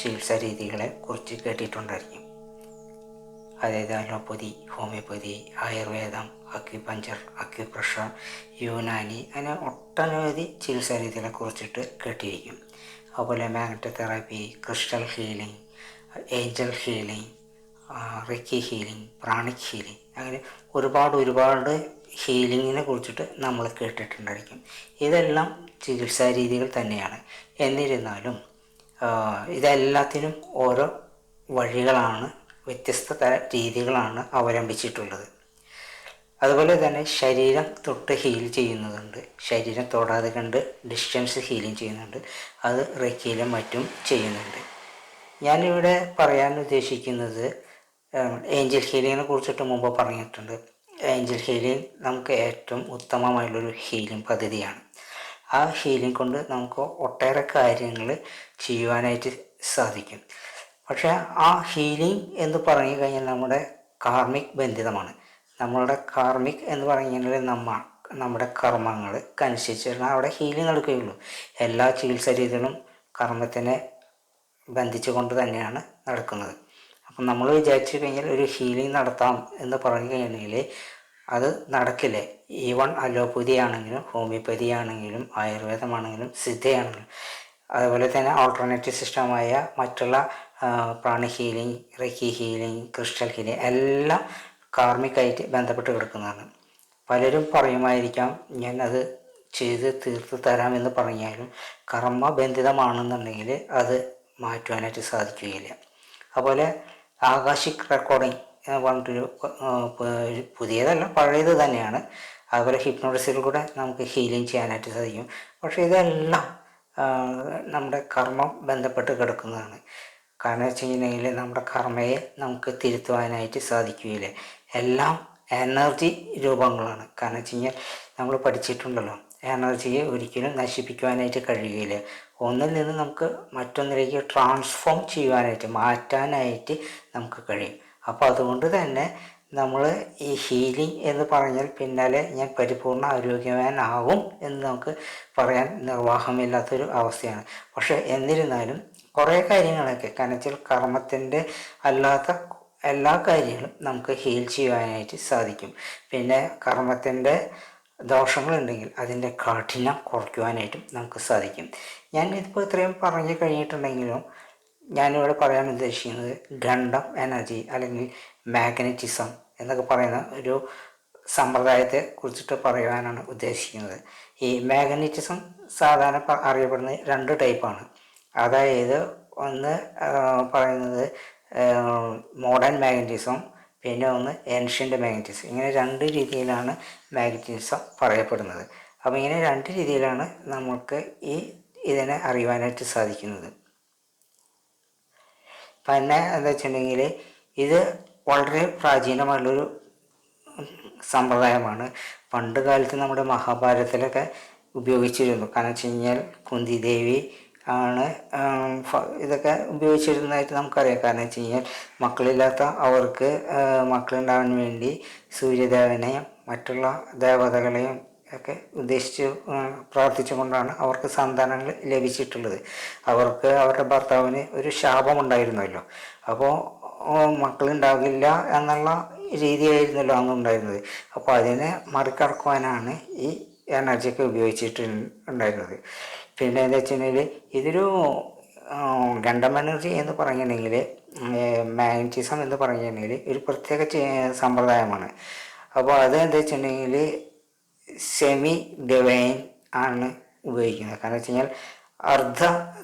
ചികിത്സാ രീതികളെ കുറിച്ച് കേട്ടിട്ടുണ്ടായിരിക്കും. അതായത് അലോപ്പതി ഹോമിയോപ്പതി ആയുർവേദം അക്യുപഞ്ചർ അക്യുപ്രഷർ യുനാനി അങ്ങനെ ഒട്ടനവധി ചികിത്സാ രീതികളെ കുറിച്ചിട്ട് കേട്ടിരിക്കും. അതുപോലെ magnet therapy crystal healing angel healing reiki healing pranic healing അങ്ങനെ ഒരുപാട് ഒരുപാട് ഹീലിങ്ങിനെ കുറിച്ചിട്ട് നമ്മൾ കേട്ടിട്ടുണ്ടായിരിക്കും. ഇതെല്ലാം ചികിത്സാ രീതികൾ തന്നെയാണ്. എന്നിരുന്നാലും ഇതെല്ലാത്തിനും ഓരോ വഴികളാണ് വ്യത്യസ്ത തര രീതികളാണ് അവലംബിച്ചിട്ടുള്ളത്. അതുപോലെ തന്നെ ശരീരം തൊട്ട് ഹീൽ ചെയ്യുന്നതുണ്ട്. ശരീരം തൊടാതെ കണ്ട് ഡിസ്റ്റൻസ് ഹീലിംഗ് ചെയ്യുന്നുണ്ട്. അത് റെക്കിയിലും മറ്റും ചെയ്യുന്നുണ്ട്. ഞാനിവിടെ പറയാൻ ഉദ്ദേശിക്കുന്നത് ഏഞ്ചൽ ഹീലിങ്ങിനെ കുറിച്ചിട്ട് മുമ്പ് പറഞ്ഞിട്ടുണ്ട്. ഏഞ്ചൽ ഹീലിംഗ് നമുക്ക് ഏറ്റവും ഉത്തമമായുള്ളൊരു ഹീലിംഗ് പദ്ധതിയാണ്. ആ ഹീലിംഗ് കൊണ്ട് നമുക്ക് ഒട്ടേറെ കാര്യങ്ങൾ ചെയ്യുവാനായിട്ട് സാധിക്കും. പക്ഷേ ആ ഹീലിംഗ് എന്ന് പറഞ്ഞു കഴിഞ്ഞാൽ നമ്മുടെ കാർമിക് ബന്ധിതമാണ്. നമ്മളുടെ കാർമിക് എന്ന് പറഞ്ഞു കഴിഞ്ഞാൽ നമ്മ നമ്മുടെ കർമ്മങ്ങൾക്ക് അവിടെ ഹീലിംഗ് നടക്കുകയുള്ളൂ. എല്ലാ ചികിത്സാ രീതികളും കർമ്മത്തിനെ ബന്ധിച്ചുകൊണ്ട് തന്നെയാണ് നടക്കുന്നത്. അപ്പം നമ്മൾ വിചാരിച്ചു കഴിഞ്ഞാൽ ഒരു ഹീലിംഗ് നടത്താം എന്ന് പറഞ്ഞു കഴിഞ്ഞാൽ അത് നടക്കില്ല. ഈവൺ അലോപ്പതി ആണെങ്കിലും ഹോമിയോപ്പതി ആണെങ്കിലും ആയുർവേദമാണെങ്കിലും സിദ്ധയാണെങ്കിലും അതുപോലെ തന്നെ ഓൾട്ടർനേറ്റീവ് സിസ്റ്റമായ മറ്റുള്ള pranic healing reiki healing crystal healing എല്ലാം കാർമിക്കായിട്ട് ബന്ധപ്പെട്ട് കിടക്കുന്നതാണ്. പലരും പറയുമായിരിക്കാം ഞാൻ അത് ചെയ്ത് തീർത്ത് തരാമെന്ന് പറഞ്ഞാലും കർമ്മബന്ധിതമാണെന്നുണ്ടെങ്കിൽ അത് മാറ്റുവാനായിട്ട് സാധിക്കുകയില്ല. അതുപോലെ ആകാശിക് റെക്കോർഡിംഗ് എന്ന് പറഞ്ഞിട്ടൊരു പുതിയതല്ല പഴയത് തന്നെയാണ്. അതുപോലെ ഹിപ്നോട്ടിസിൽ കൂടെ നമുക്ക് ഹീലിംഗ് ചെയ്യാനായിട്ട് സാധിക്കും. പക്ഷേ ഇതെല്ലാം നമ്മുടെ കർമ്മം ബന്ധപ്പെട്ട് കിടക്കുന്നതാണ്. കാരണം വെച്ച് കഴിഞ്ഞാൽ നമ്മുടെ കർമ്മയെ നമുക്ക് തിരുത്തുവാനായിട്ട് സാധിക്കുകയില്ല. എല്ലാം എനർജി രൂപങ്ങളാണ്. കാരണം വെച്ച് കഴിഞ്ഞാൽ നമ്മൾ പഠിച്ചിട്ടുണ്ടല്ലോ എനർജിയെ ഒരിക്കലും നശിപ്പിക്കുവാനായിട്ട് കഴിയുകയില്ല. ഒന്നിൽ നിന്ന് നമുക്ക് മറ്റൊന്നിലേക്ക് ട്രാൻസ്ഫോം ചെയ്യുവാനായിട്ട് മാറ്റാനായിട്ട് നമുക്ക് കഴിയും. അപ്പോൾ അതുകൊണ്ട് തന്നെ നമ്മൾ ഈ ഹീലിംഗ് എന്ന് പറഞ്ഞാൽ പിന്നാലെ ഞാൻ പരിപൂർണ ആരോഗ്യവാനാകും എന്ന് നമുക്ക് പറയാൻ നിർവാഹമില്ലാത്തൊരു അവസ്ഥയാണ്. പക്ഷേ എന്നിരുന്നാലും കുറേ കാര്യങ്ങളൊക്കെ കനച്ചിൽ കർമ്മത്തിന്റെ അല്ലാത്ത എല്ലാ കാര്യങ്ങളും നമുക്ക് ഹീൽ ചെയ്യുവാനായിട്ട് സാധിക്കും. പിന്നെ കർമ്മത്തിന്റെ ദോഷങ്ങളുണ്ടെങ്കിൽ അതിന്റെ കാഠിന്യം കുറയ്ക്കുവാനായിട്ടും നമുക്ക് സാധിക്കും. ഞാൻ ഇതിപ്പോൾ ഇത്രയും പറഞ്ഞു കഴിഞ്ഞിട്ടുണ്ടെങ്കിലും ഞാനിവിടെ പറയാൻ ഉദ്ദേശിക്കുന്നത് ഗണ്ഡം എനർജി അല്ലെങ്കിൽ മാഗ്നറ്റിസം എന്നൊക്കെ പറയുന്ന ഒരു സമ്പ്രദായത്തെ കുറിച്ചിട്ട് പറയുവാനാണ് ഉദ്ദേശിക്കുന്നത്. ഈ മാഗ്നറ്റിസം സാധാരണ അറിയപ്പെടുന്ന രണ്ട് ടൈപ്പാണ് അതായത് ഒന്ന് പറയുന്നത് മോഡേൺ മാഗ്നറ്റിസം പിന്നെ ഒന്ന് ഏൻഷ്യന്റ് മാഗ്നറ്റിസം ഇങ്ങനെ രണ്ട് രീതിയിലാണ് മാഗ്നറ്റിസം പറയപ്പെടുന്നത്. അപ്പോൾ ഇങ്ങനെ രണ്ട് രീതിയിലാണ് നമുക്ക് ഈ ഇതിനെ അറിയുവാനായിട്ട് സാധിക്കുന്നത്. പിന്നെ എന്താ വെച്ചിട്ടുണ്ടെങ്കിൽ ഇത് വളരെ പ്രാചീനമായുള്ളൊരു സമ്പ്രദായമാണ്. പണ്ട് കാലത്ത് നമ്മുടെ മഹാഭാരതത്തിലൊക്കെ ഉപയോഗിച്ചിരുന്നു. കാരണം വെച്ച് കഴിഞ്ഞാൽ കുന്തി ദേവി ആണ് ഇതൊക്കെ ഉപയോഗിച്ചിരുന്നതായിട്ട് നമുക്കറിയാം. കാരണം വെച്ച് കഴിഞ്ഞാൽ മക്കളില്ലാത്ത അവർക്ക് മക്കളുണ്ടാവാൻ വേണ്ടി സൂര്യദേവനെയും മറ്റുള്ള ദേവതകളെയും ഒക്കെ ഉദ്ദേശിച്ച് പ്രാർത്ഥിച്ചുകൊണ്ടാണ് അവർക്ക് സന്താനങ്ങൾ ലഭിച്ചിട്ടുള്ളത്. അവർക്ക് അവരുടെ ഭർത്താവിന് ഒരു ശാപമുണ്ടായിരുന്നല്ലോ. അപ്പോൾ മക്കളുണ്ടാകില്ല എന്നുള്ള രീതിയായിരുന്നല്ലോ അന്ന് ഉണ്ടായിരുന്നത് അപ്പോൾ അതിനെ മറികടക്കുവാനാണ് ഈ എനർജിയൊക്കെ ഉപയോഗിച്ചിട്ട് ഉണ്ടായിരുന്നത് പിന്നെ എന്താ വെച്ചിട്ടുണ്ടെങ്കിൽ ഇതൊരു ഗണ്ടം എനർജി എന്ന് പറഞ്ഞിട്ടുണ്ടെങ്കിൽ മാഗ്നറ്റിസം എന്ന് പറഞ്ഞിട്ടുണ്ടെങ്കിൽ ഒരു പ്രത്യേക സമ്പ്രദായമാണ്. അപ്പോൾ അത് എന്താ വെച്ചിട്ടുണ്ടെങ്കിൽ സെമി ഡിവൈൻ ആണ് ഉപയോഗിക്കുന്നത്. കാരണം വെച്ച് കഴിഞ്ഞാൽ അർദ്ധ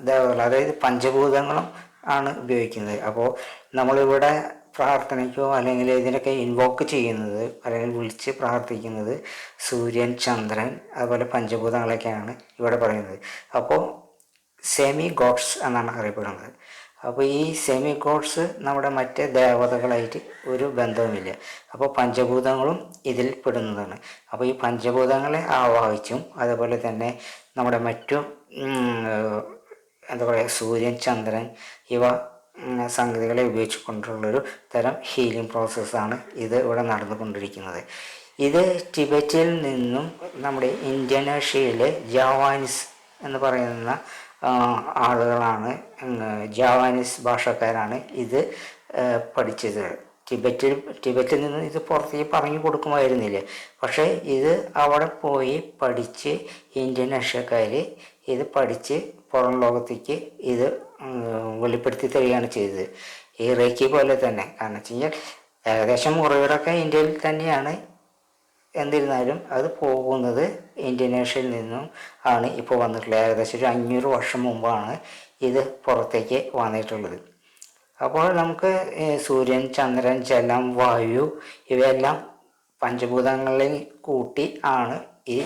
ദേവതകൾ അതായത് പഞ്ചഭൂതങ്ങളും ആണ് ഉപയോഗിക്കുന്നത്. അപ്പോൾ നമ്മളിവിടെ പ്രാർത്ഥനയ്ക്കോ അല്ലെങ്കിൽ ഇതിനൊക്കെ ഇൻവോക്ക് ചെയ്യുന്നത് അല്ലെങ്കിൽ വിളിച്ച് പ്രാർത്ഥിക്കുന്നത് സൂര്യൻ ചന്ദ്രൻ അതുപോലെ പഞ്ചഭൂതങ്ങളൊക്കെയാണ് ഇവിടെ പറയുന്നത്. അപ്പോൾ സെമി ഗോഡ്സ് എന്നാണ് അറിയപ്പെടുന്നത്. അപ്പോൾ ഈ സെമി ഗോഡ്സ് നമ്മുടെ മറ്റ് ദേവതകളായിട്ട് ഒരു ബന്ധവുമില്ല. അപ്പോൾ പഞ്ചഭൂതങ്ങളും ഇതിൽ പെടുന്നതാണ്. അപ്പോൾ ഈ പഞ്ചഭൂതങ്ങളെ ആവാഹിച്ചും അതുപോലെ തന്നെ നമ്മുടെ മറ്റു എന്താ പറയുക സൂര്യൻ ചന്ദ്രൻ ഇവ സംഗതികളെ ഉപയോഗിച്ചുകൊണ്ടുള്ളൊരു തരം ഹീലിംഗ് പ്രോസസ്സാണ് ഇത് ഇവിടെ നടന്നുകൊണ്ടിരിക്കുന്നത്. ഇത് ടിബറ്റിൽ നിന്നും നമ്മുടെ ഇന്തോനേഷ്യയിലെ ജാവാനിസ് എന്ന് പറയുന്ന ആളുകളാണ് ജാവാനിസ് ഭാഷക്കാരാണ് ഇത് പഠിച്ചത്. ടിബറ്റിൽ ടിബറ്റിൽ നിന്ന് ഇത് പുറത്തേക്ക് പറഞ്ഞു കൊടുക്കുമായിരുന്നില്ല. പക്ഷേ ഇത് അവിടെ പോയി പഠിച്ച് ഇന്തോനേഷ്യക്കാർ ഇത് പഠിച്ച് പുറം ലോകത്തേക്ക് ഇത് വെളിപ്പെടുത്തി തരികയാണ് ചെയ്തത്. ഈ റേക്കി പോലെ തന്നെ. കാരണം വെച്ച് കഴിഞ്ഞാൽ ഏകദേശം മുറിവിടൊക്കെ ഇന്ത്യയിൽ തന്നെയാണ്. എന്നിരുന്നാലും അത് പോകുന്നത് ഇന്തോനേഷ്യയിൽ നിന്നും ആണ് ഇപ്പോൾ വന്നിട്ടുള്ളത്. ഏകദേശം ഒരു അഞ്ഞൂറ് വർഷം മുമ്പാണ് ഇത് പുറത്തേക്ക് വന്നിട്ടുള്ളത്. അപ്പോൾ നമുക്ക് സൂര്യൻ ചന്ദ്രൻ ജലം വായു ഇവയെല്ലാം പഞ്ചഭൂതങ്ങളിൽ കൂട്ടി ആണ് ഈ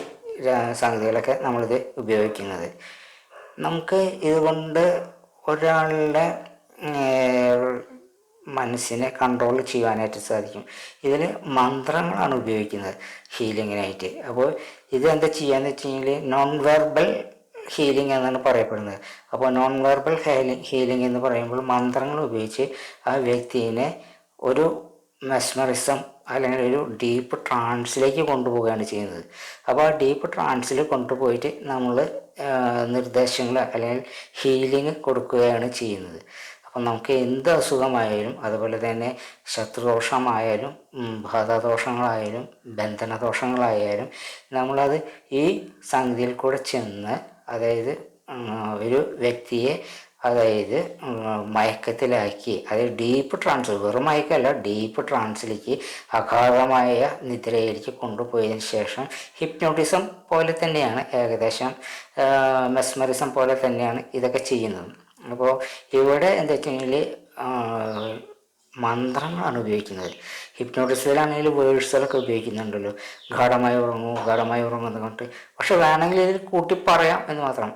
സംഗതികളൊക്കെ നമ്മളിത് ഉപയോഗിക്കുന്നത്. നമുക്ക് ഇതുകൊണ്ട് ഒരാളുടെ മനസ്സിനെ കൺട്രോൾ ചെയ്യാനായിട്ട് സാധിക്കും. ഇതിൽ മന്ത്രങ്ങളാണ് ഉപയോഗിക്കുന്നത് ഹീലിങ്ങിനായിട്ട് അപ്പോൾ ഇത് എന്താ ചെയ്യാന്ന് വെച്ച് കഴിഞ്ഞാൽ നോൺ വെർബൽ ഹീലിംഗ് എന്നാണ് പറയപ്പെടുന്നത്. അപ്പോൾ നോൺ വെർബൽ ഹീലിംഗ് ഹീലിംഗ് എന്ന് പറയുമ്പോൾ മന്ത്രങ്ങൾ ഉപയോഗിച്ച് ആ വ്യക്തിനെ ഒരു മെസ്മറിസം അല്ലെങ്കിൽ ഒരു ഡീപ്പ് ട്രാൻസിലേക്ക് കൊണ്ടുപോവുകയാണ് ചെയ്യുന്നത്. അപ്പോൾ ആ ഡീപ്പ് ട്രാൻസിൽ കൊണ്ടുപോയിട്ട് നമ്മൾ നിർദ്ദേശങ്ങൾ അല്ലെങ്കിൽ ഹീലിംഗ് കൊടുക്കുകയാണ് ചെയ്യുന്നത്. അപ്പം നമുക്ക് എന്ത് അസുഖമായാലും അതുപോലെ തന്നെ ശത്രുദോഷമായാലും ബാധാദോഷങ്ങളായാലും ബന്ധനദോഷങ്ങളായാലും നമ്മളത് ഈ സംഗതിയിൽ കൂടെ ചെന്ന് അതായത് ഒരു വ്യക്തിയെ അതായത് മയക്കത്തിലാക്കി അതായത് ഡീപ്പ് ട്രാൻസ് വെറും മയക്കമല്ല ഡീപ്പ് ട്രാൻസിലേക്ക് അഗാധമായ നിദ്രയിലേക്ക് കൊണ്ടുപോയതിന് ശേഷം ഹിപ്നോട്ടിസം പോലെ തന്നെയാണ് ഏകദേശം മെസ്മറിസം പോലെ തന്നെയാണ് ഇതൊക്കെ ചെയ്യുന്നത്. അപ്പോൾ ഇവിടെ എന്താ വെച്ച് കഴിഞ്ഞാൽ മന്ത്രങ്ങളാണ് ഉപയോഗിക്കുന്നത്. ഹിപ്നോട്ടിസിലാണെങ്കിൽ വേഴ്സുകളൊക്കെ ഉപയോഗിക്കുന്നുണ്ടല്ലോ. ഗാഠമായി ഉറങ്ങൂ ഗാഠമായി ഉറങ്ങും എന്ന് പറഞ്ഞിട്ട്. പക്ഷെ വേണമെങ്കിൽ ഇതിൽ കൂട്ടി പറയാം എന്ന് മാത്രം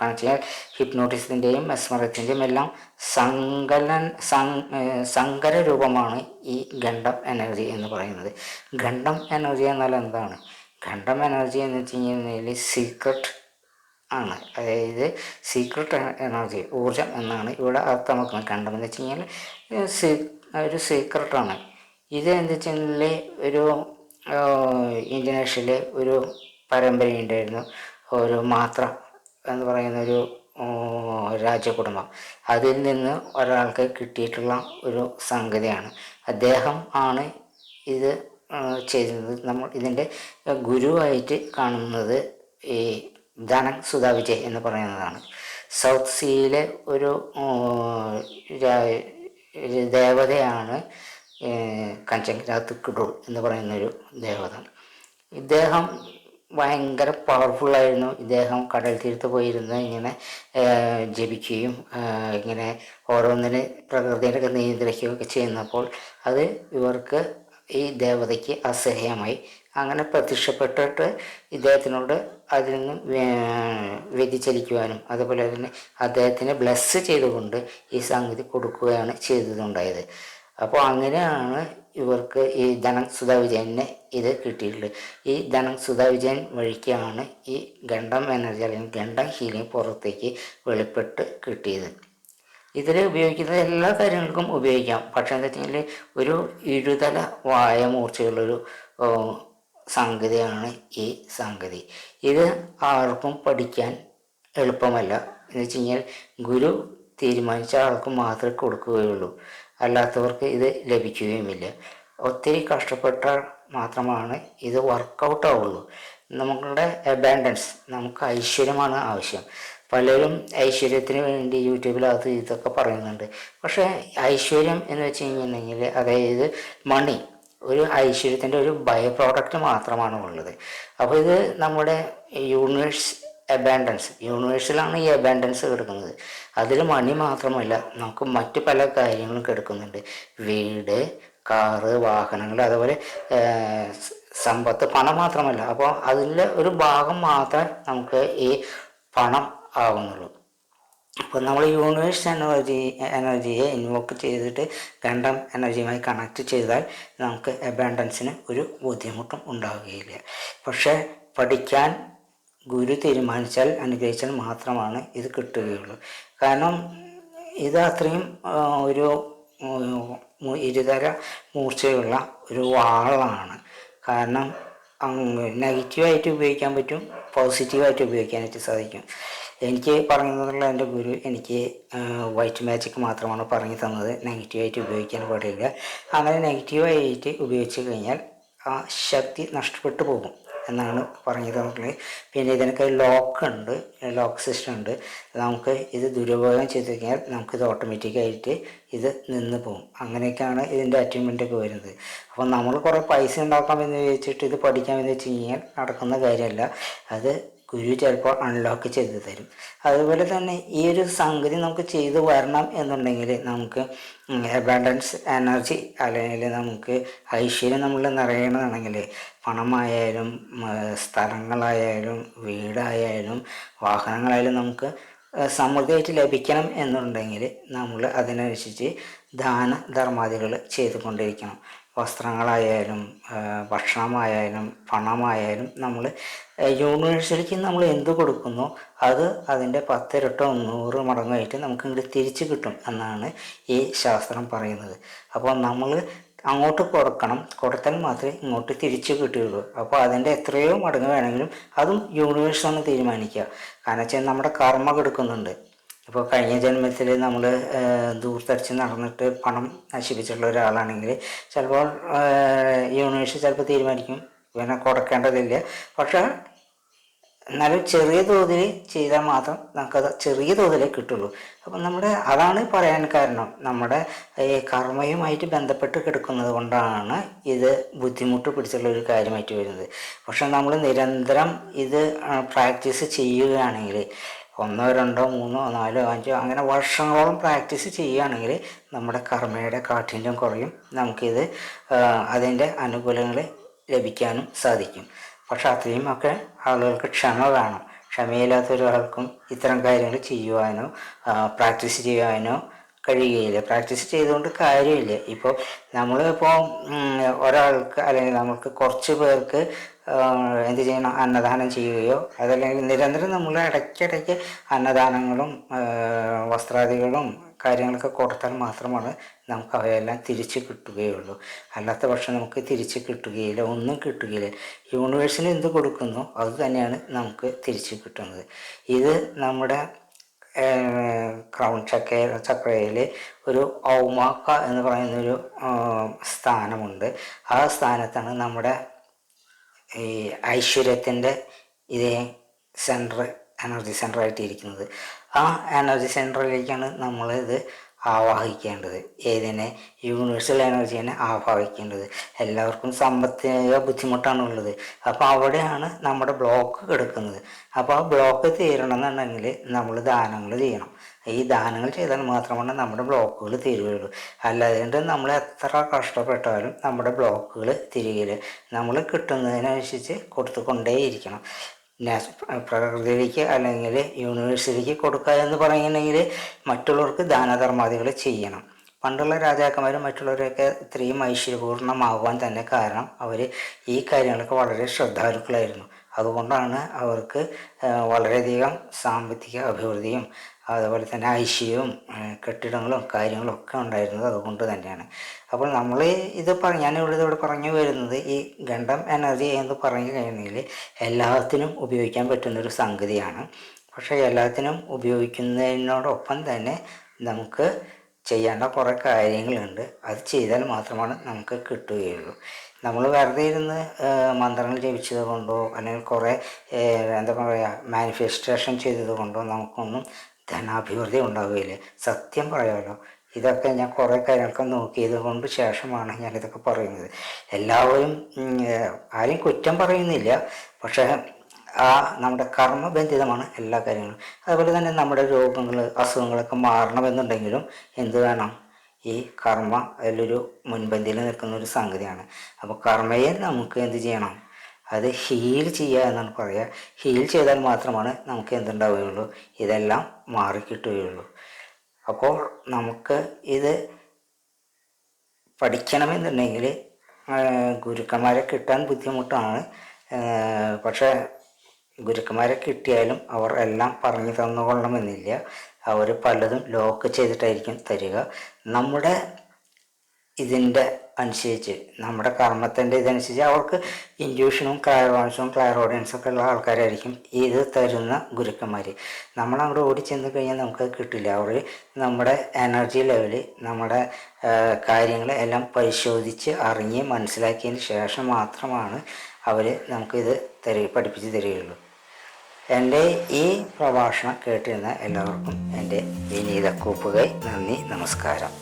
കാരണം വെച്ചാൽ ഹിപ്നോട്ടിസിന്റെയും മെസ്മറത്തിന്റെയും എല്ലാം സങ്കലൻ സങ് സങ്കര രൂപമാണ് ഈ ഗണ്ഡം എനർജി എന്ന് പറയുന്നത്. ഗണ്ഡം എനർജി എന്നാൽ എന്താണ്? ഗണ്ഡം എനർജി എന്ന് വെച്ച് കഴിഞ്ഞാൽ സീക്രട്ട് ആണ്. അതായത് സീക്രട്ട് എനർജി ഊർജം എന്നാണ് ഇവിടെ അർത്ഥമാക്കുന്നത് കണ്ടം എന്ന് വെച്ച് കഴിഞ്ഞാൽ സീ- ഒരു സീക്രട്ടാണ് ഇത് എന്താ വെച്ച് കഴിഞ്ഞാൽ ഒരു ഇന്ത്യനേഷ്യയിലെ ഒരു പരമ്പരയുണ്ടായിരുന്നു ഒരു മാത്ര എന്ന് പറയുന്ന ഒരു രാജകുടുംബം. അതിൽ നിന്ന് ഒരാൾക്ക് കിട്ടിയിട്ടുള്ള ഒരു സംഗതിയാണ്. അദ്ദേഹം ആണ് ഇത് ചെയ്യുന്നത് നമ്മൾ ഇതിന്റെ ഗുരുവായിട്ട് കാണുന്നത് ഈ ധനം സുധാ വിജയ് എന്ന് പറയുന്നതാണ്. സൗത്ത് സീയിലെ ഒരു ദേവതയാണ് കഞ്ചൻരാത്ത് കിഡുൾ എന്ന് പറയുന്നൊരു ദേവത. ഇദ്ദേഹം ഭയങ്കര പവർഫുള്ളായിരുന്നു ഇദ്ദേഹം കടൽ തീരത്ത് പോയിരുന്ന് ഇങ്ങനെ ജപിക്കുകയും ഇങ്ങനെ ഓരോന്നിനെ പ്രകൃതിയിലൊക്കെ നിയന്ത്രിക്കുകയൊക്കെ ചെയ്യുന്നപ്പോൾ അത് ഇവർക്ക് ഈ ദേവതയ്ക്ക് അസഹ്യമായി അങ്ങനെ പ്രത്യക്ഷപ്പെട്ടിട്ട് ഇദ്ദേഹത്തിനോട് അതിൽ നിന്നും വ്യതിചലിക്കുവാനും അതുപോലെ തന്നെ അദ്ദേഹത്തിനെ ബ്ലസ് ചെയ്തുകൊണ്ട് ഈ സംഗതി കൊടുക്കുകയാണ് ചെയ്തതുണ്ടായത്. അപ്പോൾ അങ്ങനെയാണ് ഇവർക്ക് ഈ ധനം സുധാ വിജയനെ ഇത് കിട്ടിയിട്ടുള്ളത്. ഈ ധനം സുധാ വിജയൻ വഴിക്കാണ് ഈ ഗണ്ഡം എനർജി അല്ലെങ്കിൽ ഗണ്ഡം ഹീലിംഗ് പുറത്തേക്ക് വെളിപ്പെട്ട് കിട്ടിയത്. ഇതിൽ ഉപയോഗിക്കുന്ന എല്ലാ കാര്യങ്ങൾക്കും ഉപയോഗിക്കാം. പക്ഷേ എന്താ വെച്ചാൽ ഒരു ഇരുതല വായ മൂർച്ചയുള്ളൊരു സംഗതിയാണ് ഈ സംഗതി. ഇത് ആർക്കും പഠിക്കാൻ എളുപ്പമല്ല. എന്ന് വെച്ച് കഴിഞ്ഞാൽ ഗുരു തീരുമാനിച്ച ആൾക്ക് മാത്രമേ കൊടുക്കുകയുള്ളൂ. അല്ലാത്തവർക്ക് ഇത് ലഭിക്കുകയുമില്ല. ഒത്തിരി കഷ്ടപ്പെട്ട മാത്രമാണ് ഇത് വർക്കൗട്ട് ആവുള്ളൂ. നമ്മളുടെ അബാൻഡൻസ് നമുക്ക് ഐശ്വര്യമാണ് ആവശ്യം. പലരും ഐശ്വര്യത്തിന് വേണ്ടി യൂട്യൂബിൽ അത് ഇതൊക്കെ പറയുന്നുണ്ട്. പക്ഷേ ഐശ്വര്യം എന്ന് വെച്ച് കഴിഞ്ഞിട്ടുണ്ടെങ്കിൽ അതായത് മണി ഒരു ഐശ്വര്യത്തിന്റെ ഒരു ബൈ പ്രോഡക്റ്റ് മാത്രമാണ് ഉള്ളത്. അപ്പോൾ ഇത് നമ്മുടെ യൂണിവേഴ്സ് അബാൻഡൻസ് യൂണിവേഴ്സിലാണ് ഈ അബാൻഡൻസ് കിടക്കുന്നത്. അതിൽ മണി മാത്രമല്ല നമുക്ക് മറ്റ് പല കാര്യങ്ങളും കിടക്കുന്നുണ്ട്. വീട് കാറ് വാഹനങ്ങൾ അതുപോലെ സമ്പത്ത് പണം മാത്രമല്ല. അപ്പോൾ അതിന്റെ ഒരു ഭാഗം മാത്രമേ നമുക്ക് ഈ പണം ആവുന്നുള്ളൂ. അപ്പോൾ നമ്മൾ യൂണിവേഴ്സ് എനർജി എനർജിയെ ഇൻവോക്ക് ചെയ്തിട്ട് ഗണ്ഡം എനർജിയുമായി കണക്ട് ചെയ്താൽ നമുക്ക് അബാൻഡൻസിന് ഒരു ബുദ്ധിമുട്ടും ഉണ്ടാവുകയില്ല. പക്ഷേ പഠിക്കാൻ ഗുരു തീരുമാനിച്ചാൽ അനുഗ്രഹിച്ചാൽ മാത്രമാണ് ഇത് കിട്ടുകയുള്ളൂ. കാരണം ഇത് അത്രയും ഒരു ഇരുതര മൂർച്ചയുള്ള ഒരു വാളാണ്. കാരണം നെഗറ്റീവായിട്ട് ഉപയോഗിക്കാൻ പറ്റും പോസിറ്റീവായിട്ട് ഉപയോഗിക്കാനായിട്ട് സാധിക്കും. എനിക്ക് പറഞ്ഞു തന്നിട്ടുള്ള എന്റെ ഗുരു എനിക്ക് വൈറ്റ് മാജിക് മാത്രമാണ് പറഞ്ഞു തന്നത്. നെഗറ്റീവായിട്ട് ഉപയോഗിക്കാൻ പാടില്ല. അങ്ങനെ നെഗറ്റീവായിട്ട് ഉപയോഗിച്ച് കഴിഞ്ഞാൽ ആ ശക്തി നഷ്ടപ്പെട്ടു പോകും എന്നാണ് പറഞ്ഞു തന്നിട്ടുള്ളത്. പിന്നെ ഇതിനൊക്കെ ലോക്ക് ഉണ്ട് ലോക്ക് സിസ്റ്റം ഉണ്ട്. നമുക്ക് ഇത് ദുരുപയോഗം ചെയ്ത് കഴിഞ്ഞാൽ നമുക്കിത് ഓട്ടോമാറ്റിക്കായിട്ട് ഇത് നിന്ന് പോകും. അങ്ങനെയൊക്കെയാണ് ഇതിന്റെ അറ്റീവ്മെന്റ് ഒക്കെ വരുന്നത്. അപ്പോൾ നമ്മൾ കുറേ പൈസ ഉണ്ടാക്കാമെന്ന് വിചാരിച്ചിട്ട് ഇത് പഠിക്കാമെന്ന് വെച്ച് കഴിഞ്ഞാൽ നടക്കുന്ന കാര്യമല്ല. അത് ഗുരു ചിലപ്പോൾ അൺലോക്ക് ചെയ്ത് തരും. അതുപോലെ തന്നെ ഈ ഒരു സംഗതി നമുക്ക് ചെയ്തു വരണം എന്നുണ്ടെങ്കിൽ നമുക്ക് അബാൻഡൻസ് എനർജി അല്ലെങ്കിൽ നമുക്ക് ഐശ്വര്യം നമ്മൾ നിറയണമെന്നുണ്ടെങ്കിൽ പണമായാലും സ്ഥലങ്ങളായാലും വീടായാലും വാഹനങ്ങളായാലും നമുക്ക് സമൃദ്ധിയായിട്ട് ലഭിക്കണം എന്നുണ്ടെങ്കിൽ നമ്മൾ അതിനനുസരിച്ച് ദാന ധർമാദികൾ ചെയ്തുകൊണ്ടിരിക്കണം. വസ്ത്രങ്ങളായാലും ഭക്ഷണമായാലും പണമായാലും നമ്മൾ യൂണിവേഴ്സിറ്റിക്ക് നമ്മൾ എന്ത് കൊടുക്കുന്നു അത് അതിന്റെ പത്തിരട്ടോ നൂറ് മടങ്ങായിട്ട് നമുക്ക് ഇങ്ങോട്ട് തിരിച്ചു കിട്ടും എന്നാണ് ഈ ശാസ്ത്രം പറയുന്നത്. അപ്പോൾ നമ്മൾ അങ്ങോട്ട് കൊടുക്കണം. കൊടുത്താൽ മാത്രമേ ഇങ്ങോട്ട് തിരിച്ചു കിട്ടുകയുള്ളൂ അപ്പോൾ അതിന്റെ എത്രയോ മടങ്ങ് വേണമെങ്കിലും അതും യൂണിവേഴ്സാണ് തീരുമാനിക്കുക. കാരണം വെച്ചാൽ നമ്മുടെ കർമ്മ കൊടുക്കുന്നുണ്ട്. ഇപ്പോൾ കഴിഞ്ഞ ജന്മത്തിൽ നമ്മൾ ദൂർത്തടിച്ച് നടന്നിട്ട് പണം നശിപ്പിച്ചിട്ടുള്ള ഒരാളാണെങ്കിൽ ചിലപ്പോൾ യൂണിവേഴ്സ് ചിലപ്പോൾ തീരുമാനിക്കും. ഇവനെ കൊടുക്കേണ്ടതില്ല. പക്ഷേ എന്നാലും ചെറിയ തോതിൽ ചെയ്താൽ മാത്രം നമുക്കത് ചെറിയ തോതിലേ കിട്ടുള്ളൂ. അപ്പം നമ്മുടെ അതാണ് പറയാൻ കാരണം. നമ്മുടെ ഈ കർമ്മയുമായിട്ട് ബന്ധപ്പെട്ട് കിടക്കുന്നത് കൊണ്ടാണ് ഇത് ബുദ്ധിമുട്ട് പിടിച്ചുള്ള ഒരു കാര്യമായിട്ട് വരുന്നത്. പക്ഷെ നമ്മൾ നിരന്തരം ഇത് പ്രാക്ടീസ് ചെയ്യുകയാണെങ്കിൽ ഒന്നോ രണ്ടോ മൂന്നോ നാലോ അഞ്ചോ അങ്ങനെ വർഷങ്ങളോളം പ്രാക്ടീസ് ചെയ്യുകയാണെങ്കിൽ നമ്മുടെ കർമ്മയുടെ കാഠിന്യം കുറയും. നമുക്കിത് അതിന്റെ അനുകൂലങ്ങൾ ലഭിക്കാനും സാധിക്കും. പക്ഷെ അത്രയും ഒക്കെ ആളുകൾക്ക് ക്ഷമ വേണം. ക്ഷമയില്ലാത്ത ഒരാൾക്കും ഇത്തരം കാര്യങ്ങൾ ചെയ്യുവാനോ പ്രാക്ടീസ് ചെയ്യുവാനോ കഴിയുകയില്ല. പ്രാക്ടീസ് ചെയ്തുകൊണ്ട് കാര്യമില്ല. ഇപ്പോൾ നമ്മളിപ്പോൾ ഒരാൾക്ക് അല്ലെങ്കിൽ നമുക്ക് കുറച്ച് പേർക്ക് എന്ത് ചെയ്യണം? അന്നദാനം ചെയ്യുകയോ അതല്ലെങ്കിൽ നിരന്തരം നമ്മൾ ഇടയ്ക്കിടയ്ക്ക് അന്നദാനങ്ങളും വസ്ത്രാദികളും കാര്യങ്ങളൊക്കെ കൊടുത്താൽ മാത്രമാണ് നമുക്ക് അവയെല്ലാം തിരിച്ച് കിട്ടുകയുള്ളൂ. അല്ലാത്ത പക്ഷം നമുക്ക് തിരിച്ച് കിട്ടുകയില്ല ഒന്നും കിട്ടുകയില്ല. യൂണിവേഴ്സിന് എന്ത് കൊടുക്കുന്നു? അത് തന്നെയാണ് നമുക്ക് തിരിച്ച് കിട്ടുന്നത്. ഇത് നമ്മുടെ ക്രൗൺ ചക്ര ചക്രയിൽ ഒരു ഔമാക്ക എന്ന് പറയുന്നൊരു സ്ഥാനമുണ്ട്. ആ സ്ഥാനത്താണ് നമ്മുടെ ഈ ഐശ്വര്യത്തിന്റെ ഇതേ സെന്റർ എനർജി സെന്ററായിട്ട് ഇരിക്കുന്നത് ആ എനർജി സെന്ററിലേക്കാണ് നമ്മളിത് ആവാഹിക്കേണ്ടത്. ഏതിനെ? യൂണിവേഴ്സൽ എനർജിനെ ആവാഹിക്കേണ്ടത്. എല്ലാവർക്കും സാമ്പത്തിക ബുദ്ധിമുട്ടാണുള്ളത്. അപ്പോൾ അവിടെയാണ് നമ്മുടെ ബ്ലോക്ക് കിടക്കുന്നത്. അപ്പോൾ ആ ബ്ലോക്ക് തീരണമെന്നുണ്ടെങ്കിൽ നമ്മൾ ദാനങ്ങൾ ചെയ്യണം. ഈ ദാനങ്ങൾ ചെയ്താൽ മാത്രമാണ് നമ്മുടെ ബ്ലോക്കുകൾ തീരുകയുള്ളൂ അല്ലാതെ നമ്മൾ എത്ര കഷ്ടപ്പെട്ടാലും നമ്മുടെ ബ്ലോക്കുകൾ തിരികില്ല നമ്മൾ കിട്ടുന്നതിനനുസരിച്ച് കൊടുത്തുകൊണ്ടേയിരിക്കണം. പ്രകൃതിയിലേക്ക് അല്ലെങ്കിൽ യൂണിവേഴ്സിറ്റിക്ക് കൊടുക്കുക എന്ന് പറയുന്നെങ്കിൽ മറ്റുള്ളവർക്ക് ദാനധർമാദികൾ ചെയ്യണം. പണ്ടുള്ള രാജാക്കന്മാരും മറ്റുള്ളവരൊക്കെ ഇത്രയും ഐശ്വര്യപൂർണമാവാൻ തന്നെ കാരണം അവർ ഈ കാര്യങ്ങളൊക്കെ വളരെ ശ്രദ്ധാലുക്കളായിരുന്നു. അതുകൊണ്ടാണ് അവർക്ക് വളരെയധികം സാമ്പത്തിക അഭിവൃദ്ധിയും അതുപോലെ തന്നെ ഐശ്വര്യവും കെട്ടിടങ്ങളും കാര്യങ്ങളും ഒക്കെ ഉണ്ടായിരുന്നത് അതുകൊണ്ട് തന്നെയാണ്. അപ്പോൾ നമ്മൾ ഇത് പറ ഞാനിവിടെ ഇവിടെ പറഞ്ഞു വരുന്നത് ഈ ഗണ്ഡം എനർജി എന്ന് പറഞ്ഞു കഴിഞ്ഞാൽ എല്ലാത്തിനും ഉപയോഗിക്കാൻ പറ്റുന്നൊരു സംഗതിയാണ്. പക്ഷേ എല്ലാത്തിനും ഉപയോഗിക്കുന്നതിനോടൊപ്പം തന്നെ നമുക്ക് ചെയ്യേണ്ട കുറേ കാര്യങ്ങളുണ്ട്. അത് ചെയ്താൽ മാത്രമാണ് നമുക്ക് കിട്ടുകയുള്ളൂ. നമ്മൾ വെറുതെ ഇരുന്ന് മന്ത്രങ്ങൾ ജപിച്ചത് കൊണ്ടോ അല്ലെങ്കിൽ കുറേ എന്താ പറയുക മാനിഫെസ്റ്റേഷൻ ചെയ്തത് കൊണ്ടോ നമുക്കൊന്നും ധനാഭിവൃദ്ധി ഉണ്ടാവുകയില്ല? സത്യം പറയാമല്ലോ ഇതൊക്കെ ഞാൻ കുറേ കാര്യങ്ങളൊക്കെ നോക്കിയത് കൊണ്ട് ശേഷമാണ് ഞാനിതൊക്കെ പറയുന്നത്. എല്ലാവരും ആരും കുറ്റം പറയുന്നില്ല. പക്ഷേ ആ നമ്മുടെ കർമ്മബന്ധിതമാണ് എല്ലാ കാര്യങ്ങളും. അതുപോലെ തന്നെ നമ്മുടെ രോഗങ്ങൾ അസുഖങ്ങളൊക്കെ മാറണമെന്നുണ്ടെങ്കിലും എന്ത് വേണം? ഈ കർമ്മ അതിലൊരു മുൻപന്തിയിൽ നിൽക്കുന്ന ഒരു സംഗതിയാണ്. അപ്പോൾ കർമ്മയെ നമുക്ക് എന്ത് ചെയ്യണം? അത് ഹീൽ ചെയ്യുക എന്നാണ് പറയുക. ഹീൽ ചെയ്താൽ മാത്രമാണ് നമുക്ക് എന്തുണ്ടാവുകയുള്ളൂ. ഇതെല്ലാം മാറിക്കിട്ടുകയുള്ളൂ അപ്പോൾ നമുക്ക് ഇത് പഠിക്കണമെന്നുണ്ടെങ്കിൽ ഗുരുക്കന്മാരെ കിട്ടാൻ ബുദ്ധിമുട്ടാണ്. പക്ഷേ ഗുരുക്കന്മാരെ കിട്ടിയാലും അവർ എല്ലാം പറഞ്ഞു തന്നുകൊള്ളണമെന്നില്ല. അവർ പലതും ലോക്ക് ചെയ്തിട്ടായിരിക്കും തരിക. നമ്മുടെ ഇതിന്റെ അനുസരിച്ച്. നമ്മുടെ കർമ്മത്തിന്റെ ഇതനുസരിച്ച് അവർക്ക് ഇൻഡ്യൂഷനും ക്ലയറോൺസും ക്ലയറോഡിയൻസും ഒക്കെ ഉള്ള ആൾക്കാരായിരിക്കും ഇത് തരുന്ന ഗുരുക്കന്മാർ നമ്മൾ അങ്ങോട്ട് ഓടി ചെന്ന് കഴിഞ്ഞാൽ നമുക്ക് കിട്ടില്ല. അവർ നമ്മുടെ എനർജി ലെവൽ നമ്മുടെ കാര്യങ്ങൾ എല്ലാം പരിശോധിച്ച് അറിഞ്ഞ് മനസ്സിലാക്കിയതിന് ശേഷം മാത്രമാണ് അവർ നമുക്കിത് തരി പഠിപ്പിച്ച് തരികയുള്ളൂ. എന്റെ ഈ പ്രഭാഷണം കേട്ടിരുന്ന എല്ലാവർക്കും എന്റെ വിനീത കൂപ്പുകൈ നന്ദി നമസ്കാരം.